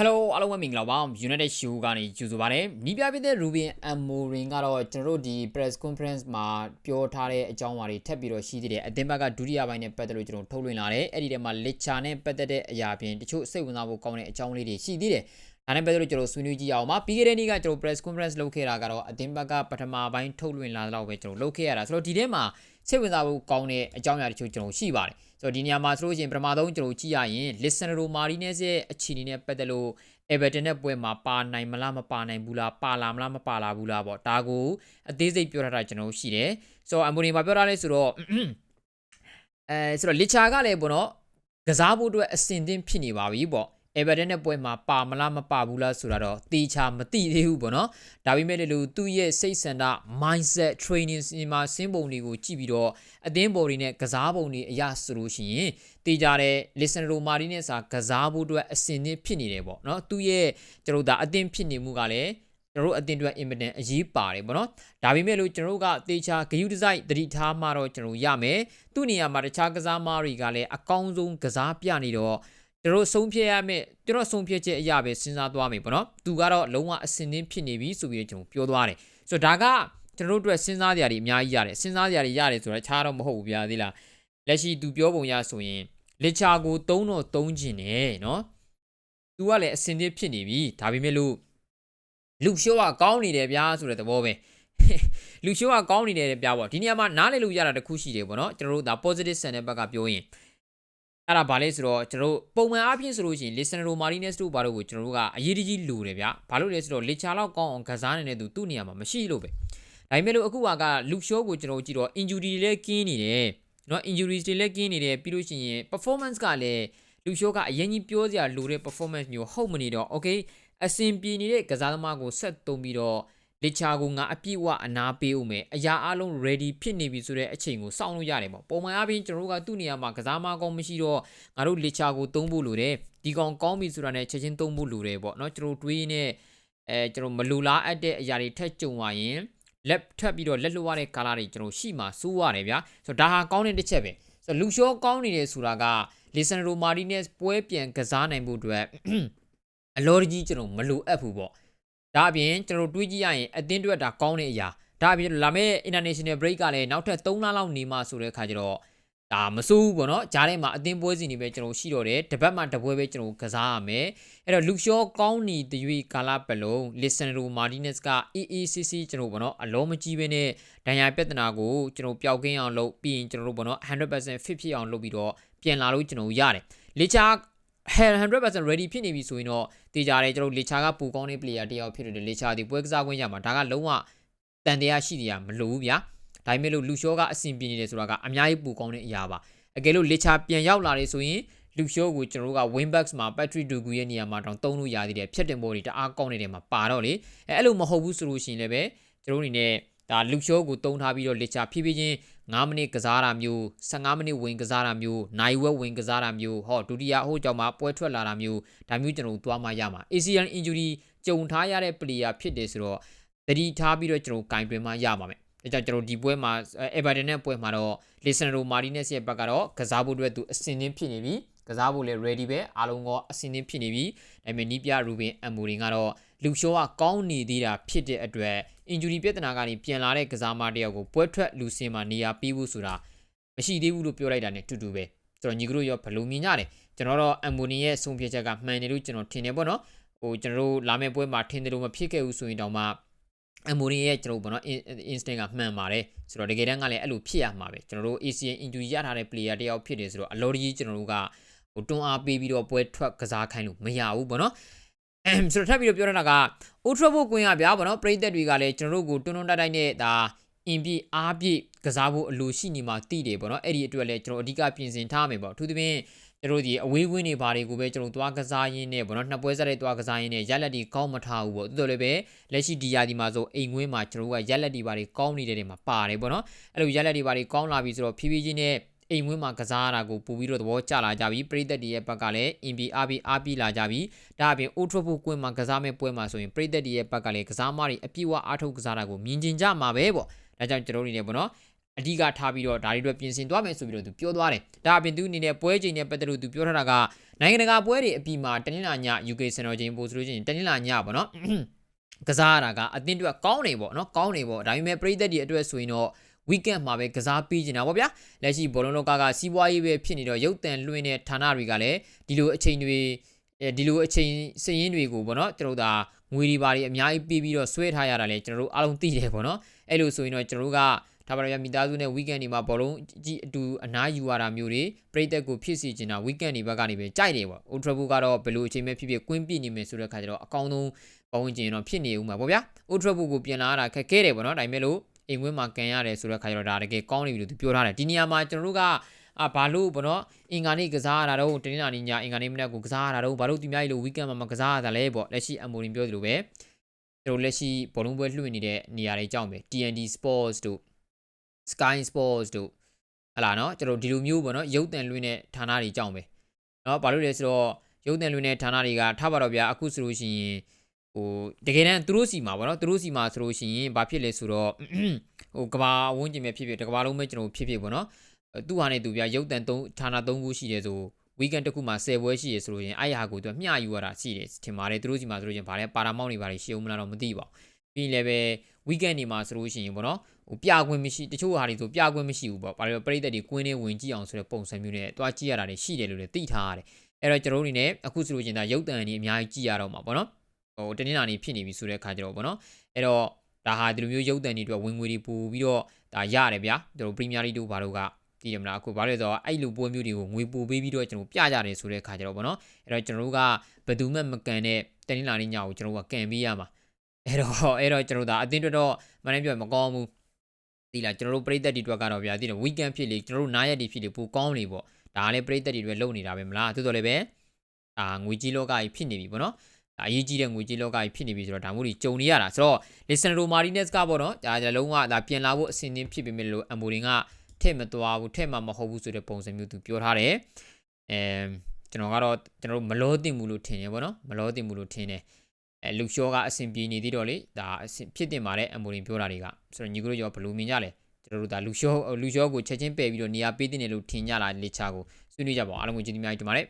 Hello အားလုံးပဲမင်္ဂလာပါ United Show ကနေကြိုဆိုပါရစေ။နီးပြပြတဲ့ Ruben Amorim ကတော့ကျွန်တော်တို့ဒီ press conference မှာပြောထားတဲ့အကြောင်းအရာတွေထပ်ပြီးတော့ရှိသေးတယ်။အသင်းဘက်ကဒုတိယပိုင်းနဲ့ပတ်သက်လို့ကျွန်တော်ထုတ်လွှင့်လာတယ်။အဲ့ဒီထဲမှာ lecture နဲ့ပတ်သက်တဲ့အရာပြင်တချို့စိတ်ဝင်စားဖို့ကောင်းတဲ့အကြောင်းလေးတွေရှိသေးတယ်။ ဒါနဲ့ပတ်သက်လို့ကျွန်တော်ဆွေးနွေးကြည့်အောင်ပါ။ပြီးခဲ့တဲ့နေ့ကကျွန်တော် press conference လုပ်ခဲ့တာကတော့အသင်းဘက်ကပထမပိုင်းထုတ်လွှင့်လာတော့ပဲကျွန်တော်လုပ်ခဲ့ရတာ။ဆိုတော့ဒီထဲမှာစိတ်ဝင်စားဖို့ကောင်းတဲ့အကြောင်းအရာတချို့ကျွန်တော်ရှိပါတယ်။ဆိုတော့ဒီနေရာမှာဆိုလို့ရှိရင်ပထမဆုံးကျွန်တော်ကြည့်ရရင် Lisandro Martinez ရဲ့အခြေအနေနဲ့ပတ်သက်လို့ Everton နဲ့ပွဲမှာပါနိုင်မလားမပါနိုင်ဘူးလားပါလာမလားမပါလာဘူးလားပေါ့ဒါကိုအသေးစိတ်ပြောထားတာကျွန်တော်ရှိတယ်ဆိုတော့အမိုနီမှာပြောထားလဲဆိုတော့အဲဆိုတော့လစ်ချာကလည်းပေါ့နော်ကစားဖို့အတွက်အစင်သင့်ဖြစ်နေပါပြီပေါ့ Everton နဲ့ပွဲမှာပါမလားမပါဘူးလားဆိုတာတော့တေချာမသိသေးဘူးပေါ့နော်ဒါပေမဲ့လည်းသူ့ရဲ့စိတ်ဆန္ဒ mindset training မှာစင်းပုံတွေကိုကြည့်ပြီးတော့အသင်းပေါ်တွေနဲ့ကစားပုံတွေအရဆိုလို့ရှိရင်တေချာတဲ့ Lisandro Martinez စာကစားဖို့အတွက်အစင်သင့်ဖြစ်နေတယ်ပေါ့နော်သူ့ရဲ့ကျွန်တော်တို့ဒါအသင်းဖြစ်နေမှုကလည်းကျွန်တော်တို့အတင်အတွက် imminent အရေးပါတယ်ဗောနော်ဒါပေမဲ့လို့ကျွန်တော်တို့ကတေချာဂယုဒီဇိုက်တတိထားမှတော့ကျွန်တော်ရမယ်သူ့နေရာမှာတခြားကစားမားတွေကလည်းအကောင်းဆုံးကစားပြနေတော့ ကျွန်တော်ဆုံးဖြတ်ရမယ်ကျွန်တော်ဆုံးဖြတ်ချက်အရာပဲစဉ်းစားသွားမယ်ပေါ့နော်သူကတော့လုံးဝအစင်သင်းဖြစ်နေပြီဆိုပြီးကျွန်တော်ပြောသွားတယ်ဆိုတော့ဒါကကျွန်တော်တို့အတွက်စဉ်းစားကြရတယ်အများကြီးရတယ်စဉ်းစားကြရရတယ်ဆိုတော့ခြားတော့မဟုတ်ဘူးဗျာသေးလားလက်ရှိသူပြောပုံရဆိုရင်လက်ချာကို၃တော့၃ကျင်တယ်နော်သူကလည်းအစင်သင်းဖြစ်နေပြီဒါပေမဲ့လို့လူရှိုးကကောင်းနေတယ်ဗျာဆိုတဲ့သဘောပဲလူရှိုးကကောင်းနေတယ်ဗျာပေါ့ဒီနေရာမှာနားလည်လို့ရတာတခုရှိတယ်ပေါ့နော်ကျွန်တော်တို့ဒါ positive send တဲ့ဘက်ကပြောရင် အဲ့ဒါဘာလဲဆိုတော့ကျွန်တော်တို့ပုံမှန်အားဖြင့်ဆိုလို့ရှိရင် Lisandro Martinez တို့ဘာလို့ကိုကျွန်တော်တို့ကအရေးတကြီးလိုတယ်ဗျာဘာလို့လဲဆိုတော့လေချာလောက်ကောင်းအောင်ကစားနေတဲ့သူသူ့နေရာမှာမရှိလို့ပဲဒါပေမဲ့လို့အခုကလူရှိုးကိုကျွန်တော်ကြည့်တော့ injury တွေလည်းကင်းနေတယ်နော် injuries တွေလည်းကင်းနေတယ်ပြီးလို့ရှိရင် performance ကလည်းလူရှိုးကအရင်ကြီးပြောစရာလိုတဲ့ performance မျိုးဟုတ်မနေတော့ okay အဆင်ပြေနေတဲ့ကစားသမားကိုဆက်သုံးပြီးတော့ လက်ချာကိုငါအပြည့်အဝအနာပေးဦးမယ်အရာအလုံး ready ဖြစ်နေပြီဆိုတဲ့အချိန်ကိုစောင့်လို့ရတယ်ပေါ့ပုံမှန်အားဖြင့်ကျွန်တော်တို့ကသူ့နေရာမှာကစားမကောင်းမရှိတော့ငါတို့လက်ချာကိုသုံးဖို့လိုတယ်ဒီကောင်ကောင်းပြီဆိုတာနဲ့ချက်ချင်းသုံးဖို့လိုတယ်ပေါ့เนาะကျွန်တော်တွေးနေအဲကျွန်တော်မလူလားအပ်တဲ့အရာတွေထက်ကြုံသွားရင်လက်ထပ်ပြီးတော့လက်လွှတ်ရတဲ့ကာလာတွေကျွန်တော်ရှိမှစိုးရတယ်ဗျာဆိုတော့ဒါဟာကောင်းတဲ့တစ်ချက်ပဲဆိုတော့လူရှောကောင်းနေတယ်ဆိုတာကလီဆန်ရိုမာတီနက်ပွဲပြန်ကစားနိုင်ဖို့အတွက်အလော်ကြီးကျွန်တော်မလိုအပ်ဘူးပေါ့ ဒါအပြင်ကျွန်တော်တွေးကြည့်ရရင်အတင်းတွက်တာကောင်းတဲ့အရာဒါအပြင်လာမယ့် international break ကလည်းနောက်ထပ်3လလောက်နေမှဆိုတဲ့အခါကျတော့ဒါမစိုးဘူးပေါ့နော်ဂျားထဲမှာအတင်းပွဲစီနေပဲကျွန်တော်ရှိတော့တယ်တပတ်မှတပွဲပဲကျွန်တော်ကစားရမယ်အဲ့တော့လူရှောကောင်းနေတရွေကာလာပလုံးလီဆန်ရိုမာတီနက်စ်က EECC ကျွန်တော်ပေါ့နော်အလုံးမကြီးပဲနဲ့ဒဏ်ရာပြဿနာကိုကျွန်တော်ပျောက်ကင်းအောင်လုပ်ပြီးရင်ကျွန်တော်တို့ပေါ့နော်100% fit ဖြစ်အောင်လုပ်ပြီးတော့ပြန်လာလို့ကျွန်တော်ရတယ်လေချာ 100% ready ဖြစ်နေပြီဆိုရင်တော့တေချာတယ်ကျွန်တော်လေချာကပူကောင်းတဲ့ player တယောက်ဖြစ်တယ်လေချာဒီပွဲကစားခွင့်ရမှာဒါကလုံးဝတန်တရားရှိတရားမလိုဘူးဗျာဒါပေမဲ့လို့လူရှောကအဆင်ပြေနေတယ်ဆိုတာကအများကြီးပူကောင်းတဲ့အရာပါအကယ်လို့လေချာပြန်ရောက်လာတယ်ဆိုရင်လူရှောကိုကျွန်တော်တို့က winbacks မှာ Patrick Dugu ရဲ့နေရာမှာတောင်သုံးလို့ရသေးတယ်ဖြတ်တင်ပေါ်တွေတအားကောင်းနေတယ်မှာပါတော့လေအဲအဲ့လိုမဟုတ်ဘူးဆိုလို့ရှိရင်လည်းပဲကျွန်တော်တို့အနေနဲ့ ဒါလူရှောကိုတုံးထားပြီးတော့လေချာဖြည်းဖြည်းချင်း9မိနစ်ကစားတာမျိုး15မိနစ်ဝင်ကစားတာမျိုးနိုင်ဝက်ဝင်ကစားတာမျိုးဟောဒုတိယဟိုကြောင့်မှပွဲထွက်လာတာမျိုးဒါမျိုးကျွန်တော်တို့သွားမှရမှာ ACL injury ကြုံထားရတဲ့ player ဖြစ်တယ်ဆိုတော့တတိထားပြီးတော့ကျွန်တော်ကင်တွင်မှရပါမယ်ဒါကြောင့်ကျွန်တော်ဒီပွဲမှာ Everton နဲ့ပွဲမှာတော့ Lisandro Martinez ရဲ့ဘက်ကတော့ကစားဖို့အတွက်သူအစင်းသင်းဖြစ်နေပြီ ကစားဖို့လည်း ready ပဲအားလုံးကအစင်းသင်းဖြစ်နေပြီဒါပေမဲ့နီးပြ Ruben Amorim ကတော့လူရှိုးကကောင်းနေသေးတာဖြစ်တဲ့အတွက် injury ပြဿနာကနေပြန်လာတဲ့ကစားမတယောက်ကိုပွဲထွက်လူစင်မှာနေရာပေးဖို့ဆိုတာမရှိသေးဘူးလို့ပြောလိုက်တာ ਨੇ တူတူပဲကျွန်တော်ညီကတို့ရောဘယ်လိုမြင်ကြလဲကျွန်တော်တော့ Amorim ရဲ့ဆုံးဖြတ်ချက်ကမှန်တယ်လို့ကျွန်တော်ထင်တယ်ပေါ့နော်ဟိုကျွန်တော်တို့လာမယ့်ပွဲမှာထင်တယ်လို့မဖြစ်ခဲ့ဘူးဆိုရင်တောင်မှအမိုရီရဲ့ကျွန်တော်ဘောနော် instinct ကမှန်ပါတယ်ဆိုတော့တကယ်တမ်းကလည်းအဲ့လိုဖြစ်ရမှာပဲကျွန်တော်တို့ ACN injury ရထားတဲ့ player တယောက်ဖြစ်တယ်ဆိုတော့အလော်ကြီးကျွန်တော်တို့က ဟိုတွန်းအားပေးပြီးတော့ပွဲထွက်ကစားခိုင်းလို့မရဘူးပေါ့နော်ဆိုတော့ထပ်ပြီးတော့ပြောရတာက Old Trafford ကွင်းရဗျာဗောနော်ပရိသတ်တွေကလည်းကျွန်တော်တို့ကိုတွန်းတွန်းတိုက်တိုက်နဲ့ဒါအင်ပြအားပြကစားဖို့အလိုရှိနေမှာသိတယ်ဗောနော်အဲ့ဒီအတွက်လည်းကျွန်တော်အဓိကပြင်ဆင်ထားမယ်ဗောအထူးသဖြင့်ကျွန်တော်ဒီအဝေးဝင်းတွေဘာတွေကိုပဲကျွန်တော်သွားကစားရင်းနဲ့ဗောနော်နှစ်ပွဲဆက်တဲ့သွားကစားရင်းနဲ့ရက်လက်ဒီကောင်းမထားဘူးဗောတော်တော်လည်းပဲလက်ရှိဒီယာဒီမှာဆိုအိမ်ဝင်းမှာကျွန်တော်ကရက်လက်ဒီဘာတွေကောင်းနေတဲ့တွေမှာပါတယ်ဗောနော်အဲ့လိုရက်လက်ဒီဘာတွေကောင်းလာပြီဆိုတော့ဖြည်းဖြည်းချင်းနဲ့ အိမ်ဝင်းမှာကစားရတာကိုပို့ပြီးတော့သဘောကျလာကြပြီပရိသတ်တွေရဲ့ဘက်ကလည်း NB RB RB လာကြပြီဒါအပြင် Old Trafford ကွင်းမှာကစားမဲ့ပွဲမှာဆိုရင်ပရိသတ်တွေရဲ့ဘက်ကလည်းကစားမတွေအပြည့်အဝအားထုတ်ကစားတာကိုမြင်ကျင်ကြမှာပဲပေါ့ဒါကြောင့်ကျွန်တော်တို့နေနေပေါ့နော်အဓိကထားပြီးတော့ဒါတွေအတွက်ပြင်ဆင်သွားမယ်ဆိုပြီးတော့သူပြောသွားတယ်ဒါအပြင်သူအနေနဲ့ပွဲချိန်နဲ့ပတ်သက်လို့သူပြောထားတာကနိုင်ငံတကာပွဲတွေအပြီးမှာတနင်္လာည UK စံတော်ချိန်ပို့ဆိုလို့ရှိရင်တနင်္လာညပေါ့နော်ကစားရတာကအသင်းအတွက်ကောင်းနေပေါ့နော်ကောင်းနေပေါ့ဒါပေမဲ့ပရိသတ်တွေအတွက်ဆိုရင်တော့ weekend မှာပဲကစားပြီးနေတာပေါ့ဗျာလက်ရှိဘောလုံးလောကကစီးပွားရေးပဲဖြစ်နေတော့ရုပ်တံလွှင့်တဲ့ဌာနတွေကလည်းဒီလိုအချိန်တွေအဲဒီလိုအချိန်စည်ရင်းတွေကိုပေါ့နော်ကျွန်တော်တို့ဒါငွေတွေပါတွေအများကြီးပေးပြီးတော့ဆွဲထားရတာလေကျွန်တော်တို့အားလုံးသိတယ်ပေါ့နော်အဲ့လိုဆိုရင်တော့ကျွန်တော်တို့ကဒါပါရမိသားစုနဲ့ weekend တွေမှာဘောလုံးကြီးအတူအနားယူရတာမျိုးတွေပြိသက်ကိုဖြစ်စီချင်တာ weekend တွေဘက်ကနေပဲကြိုက်တယ်ပေါ့ Old Trafford ကတော့ဘယ်လိုအချိန်ပဲဖြစ်ဖြစ်ကွင်းပြည့်နေမယ်ဆိုတဲ့ခါကျတော့အကောင်းဆုံးပတ်ဝန်းကျင်တော့ဖြစ်နေဦးမှာပေါ့ဗျာ Old Trafford ကိုပြန်လာရတာခက်ခဲတယ်ပေါ့နော်ဒါပေမဲ့လို့ အိမ်ဝင်းမှာကန်ရတယ်ဆိုတဲ့ခါကျတော့ဒါတကယ်ကောင်းနေပြီလို့သူပြောထားတယ်ဒီနေရာမှာကျွန်တော်တို့ကအာဘာလို့ပေါ့နော်အင်္ဂါနေ့ကစားရတာတော့တင်းလာနေညအင်္ဂါနေ့မနေ့ကိုကစားရတာတော့ဘာလို့ဒီများကြီးလို့ weekend မှာမကစားရတာလဲပေါ့လက်ရှိအမိုရင်ပြောသလိုပဲကျွန်တော်လက်ရှိဘောလုံးပွဲလွှင့်နေတဲ့နေရာတွေကြောင့်ပဲ TNT Sports တို့ Sky Sports တို့ဟလာနော်ကျွန်တော်ဒီလိုမျိုးပေါ့နော်ရုပ်တံလွှင့်တဲ့ဌာနတွေကြောင့်ပဲနော်ဘာလို့လဲဆိုတော့ရုပ်တံလွှင့်တဲ့ဌာနတွေကထားပါတော့ဗျာအခုဆိုလို့ရှိရင် ဟိုတကယ်တမ်းသူတို့စီမှာပေါ့နော်သူတို့စီမှာဆိုလို့ရှိရင်ဘာဖြစ်လဲဆိုတော့ဟိုကဘာဝန်းကျင်ပဲဖြစ်ဖြစ်တကဘာလုံးပဲကျွန်တော်ဖြစ်ဖြစ်ပေါ့နော်သူ့ဟာနဲ့သူဗျာရုပ်တံ3ဌာန3ခုရှိတယ်ဆို weekend တစ်ခုမှာ10ပွဲရှိရဆိုလို့ရင်အဲ့ဟာကိုသူကမျှယူရတာရှိတယ်ထင်ပါတယ်သူတို့စီမှာဆိုလို့ရင်ဗာလဲပါရာမောက်နေပါလေရှေ့ဦးမလားတော့မသိပါဘူးပြီးလည်းပဲ weekend နေမှာဆိုလို့ရှိရင်ပေါ့နော်ဟိုပြခွင့်မရှိတချို့ဟာတွေဆိုပြခွင့်မရှိဘူးပေါ့ဘာလို့ပရိသတ်တွေကွင်းထဲဝင်ကြည့်အောင်ဆိုတဲ့ပုံစံမျိုးနဲ့တွားကြည့်ရတာတွေရှိတယ်လို့လည်းသိထားရတယ်အဲ့တော့ကျွန်တော်တို့အနေနဲ့အခုဆိုလို့ချင်းဒါရုပ်တံအနေအများကြီးကြည့်ရတော့မှာပေါ့နော် ဟိုတနင်္လာနေ့ဖြစ်နေပြီဆိုတဲ့ခါကျတော့ပေါ့နော်အဲ့တော့ဒါဟာဒီလိုမျိုးရုပ်တံတွေအတွက်ဝင်ငွေတွေပို့ပြီးတော့ဒါရတယ်ဗျာတို့ပရီးမီးယားလိတို့ဘာလို့ကကြည့်ရမလားအခုဘာလို့လဲဆိုတော့အဲ့လိုပွဲမျိုးတွေကိုငွေပို့ပေးပြီးတော့ကျွန်တော်ပြကြတယ်ဆိုတဲ့ခါကျတော့ဗောနော်အဲ့တော့ကျွန်တော်တို့ကဘယ်သူမှမကန်တဲ့တနင်္လာနေ့ညကိုကျွန်တော်တို့ကကန်ပေးရမှာအဲ့တော့အဲ့တော့ကျွန်တော်တို့ဒါအတင်းတော်တော့မနေ့ပြောမကောင်းဘူးဒီလားကျွန်တော်တို့ပြည်သက်တွေအတွက်ကတော့ဗျာဒီတော့ weekend ဖြစ်လေကျွန်တော်တို့နားရက်တွေဖြစ်လေပိုကောင်းနေပေါ့ဒါကလည်းပြည်သက်တွေအတွက်လုပ်နေတာပဲမလားသို့တော်လည်းပဲအာငွေကြီးလောကကြီးဖြစ်နေပြီဗောနော်ဒါ အရေးကြီးတဲ့ငွေကြေးလောကကြီးဖြစ်နေပြီဆိုတော့ဒါမျိုးတွေကြုံနေရတာဆိုတော့ Lisandro Martinez ကပေါ့နော်ဒါကြလုံးဝဒါပြန်လာဖို့အဆင်သင့်ဖြစ်ပေမဲ့လို့အမိုရင်ကထည့်မသွားဘူးထည့်မှမဟုတ်ဘူးဆိုတဲ့ပုံစံမျိုးသူပြောထားတယ်အဲကျွန်တော်ကတော့ကျွန်တော်တို့မလောတင်ဘူးလို့ထင်တယ်ပေါ့နော်မလောတင်ဘူးလို့ထင်တယ်အဲလူရှောကအဆင်ပြေနေသေးတော့လေဒါအဆင်ဖြစ်တင်ပါတဲ့အမိုရင်ပြောတာတွေကဆိုတော့ညီကတို့ရောဘယ်လိုမြင်ကြလဲကျွန်တော်တို့ဒါလူရှောလူရှောကိုချက်ချင်းပယ်ပြီးတော့နေရာပေးတင်တယ်လို့ထင်ကြလားလေချာကိုဆွေးနွေးကြပါအောင်အားလုံးကိုကျေးဇူးများကြီးတင်ပါတယ်